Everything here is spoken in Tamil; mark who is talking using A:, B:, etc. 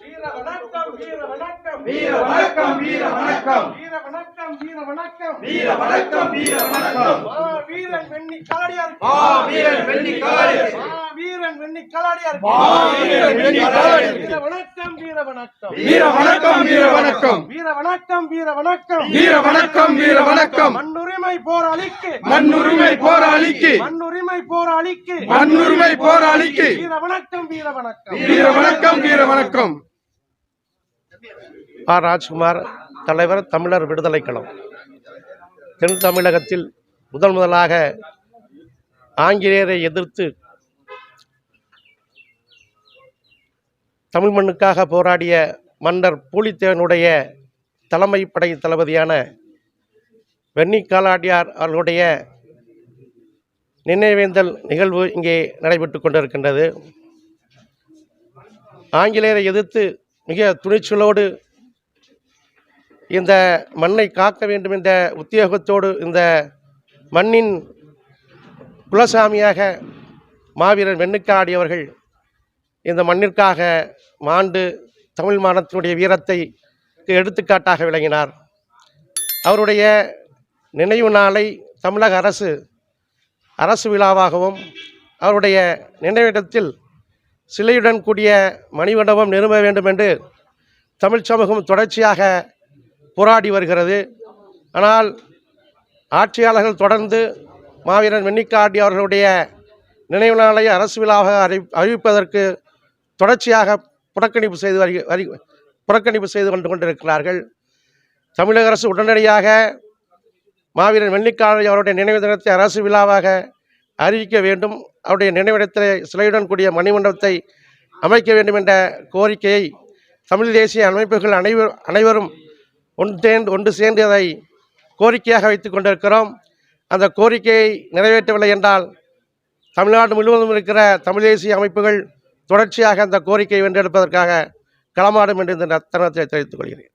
A: வீர வணக்கம் வீர வணக்கம்
B: வீர வணக்கம் வீர வணக்கம்
A: வீர வணக்கம் வீர வணக்கம்
B: வீர வணக்கம் வீர வணக்கம்
A: வீரன் வெண்ணி காளாடியார்
B: மா வீரன் வெண்ணி காளாடியார்
A: மா வீரன் வெண்ணி
C: ராஜ்குமார் தலைவர் தமிழர் விடுதலை களம் தென் தமிழகத்தில் முதன் முதலாக ஆங்கிலேயரை எதிர்த்து தமிழ் மண்ணுக்காக போராடிய மன்னர் பூலித்தேவனுடைய தலைமை படை தளபதியான வெண்ணி காலாடியார் அவர்களுடைய நினைவேந்தல் நிகழ்வு இங்கே நடைபெற்று கொண்டிருக்கின்றது. ஆங்கிலேயரை எதிர்த்து மிக துணிச்சலோடு இந்த மண்ணை காக்க வேண்டும் என்ற உத்தியோகத்தோடு இந்த மண்ணின் குலசாமியாக மாவீரன் வெண்ணுக்காடி அவர்கள் இந்த மண்ணிற்காக மாண்டு தமிழ் மாநிலத்தினுடைய வீரத்தை எடுத்துக்காட்டாக விளங்கினார். அவருடைய நினைவு நாளை தமிழக அரசு அரசு விழாவாகவும் அவருடைய நினைவிடத்தில் சிலையுடன் கூடிய மணிமண்டபம் நிறுவ வேண்டும் என்று தமிழ் சமூகம் தொடர்ச்சியாக போராடி வருகிறது. ஆனால் ஆட்சியாளர்கள் தொடர்ந்து மாவீரன் வெண்ணிக்காடி அவர்களுடைய நினைவு நாளை அரசு விழாவாக அறி அறிவிப்பதற்கு தொடர்ச்சியாக புறக்கணிப்பு செய்து வரி வரி புறக்கணிப்பு செய்து கொண்டு கொண்டிருக்கிறார்கள். தமிழக அரசு உடனடியாக மாவீரன் வெள்ளிக்காலை அவருடைய நினைவு தினத்தை அரசு விழாவாக அறிவிக்க வேண்டும். அவருடைய நினைவிடத்தில் சிலையுடன் கூடிய மணிமண்டபத்தை அமைக்க வேண்டும் என்ற கோரிக்கையை தமிழ் தேசிய அமைப்புகள் அனைவர் அனைவரும் ஒன்று சேர்ந்து ஒன்று சேர்ந்து அதை கோரிக்கையாக வைத்து கொண்டிருக்கிறோம். அந்த கோரிக்கையை நிறைவேற்றவில்லை என்றால் தமிழ்நாடு முழுவதும் இருக்கிற தமிழ் தேசிய அமைப்புகள் தொடர்ச்சியாக அந்த கோரிக்கையை வென்றெடுப்பதற்காக களமாடும் என்று இந்த தருணத்தை தெரிவித்துக் கொள்கிறேன்.